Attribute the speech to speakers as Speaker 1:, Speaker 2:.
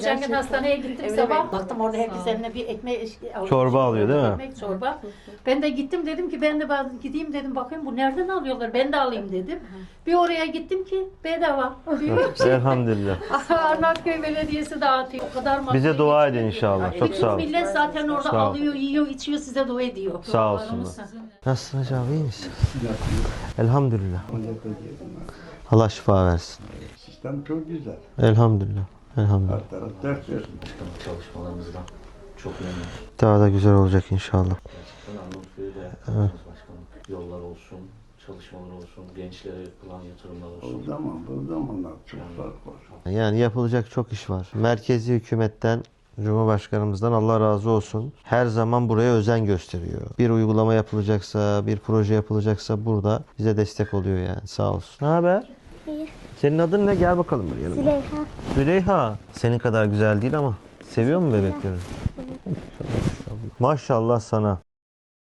Speaker 1: Geçen gün hastaneye gittim sabah. Baktım orada herkes eline bir ekmek
Speaker 2: Çorba alıyor, değil mi?
Speaker 1: Ekmek çorba. Ben de gittim dedim ki ben de bazı gideyim dedim bakayım bu nereden alıyorlar ben de alayım dedim. Bir oraya gittim ki bedava.
Speaker 2: Elhamdülillah.
Speaker 1: Arnavutköy Belediyesi dağıtıyor. O kadar
Speaker 2: Bize dua edin inşallah. Çok
Speaker 1: Bütün
Speaker 2: sağ olun.
Speaker 1: millet zaten orada
Speaker 2: Sağ ol.
Speaker 1: alıyor, yiyor, içiyor size dua ediyor.
Speaker 2: Sağ olsunlar. Nasılsın hocam iyi misin? Elhamdülillah. Allah şifa versin.
Speaker 3: Sistem çok güzel.
Speaker 2: Elhamdülillah. Elhamdülillah.
Speaker 3: Her taraf dert veriyor.
Speaker 4: çalışmalarımızdan çok memnunum.
Speaker 2: Daha da güzel olacak inşallah.
Speaker 4: Gerçekten Arnavutköy'de evet. başkanım. Yollar olsun, çalışmalar olsun, gençlere yapılan yatırımlar
Speaker 3: O
Speaker 4: olsun.
Speaker 3: zaman bu zamanlar çok fark var.
Speaker 2: Yani yapılacak çok iş var. Merkezi hükümetten Cumhurbaşkanımızdan Allah razı olsun. Her zaman buraya özen gösteriyor. Bir uygulama yapılacaksa, bir proje yapılacaksa burada bize destek oluyor yani. Sağ olsun. Ne haber? Senin adın ne? Gel bakalım buraya. yanıma.
Speaker 5: Züleyha.
Speaker 2: Züleyha. Senin kadar güzel değil ama. Seviyor mu bebekleri? Maşallah sana.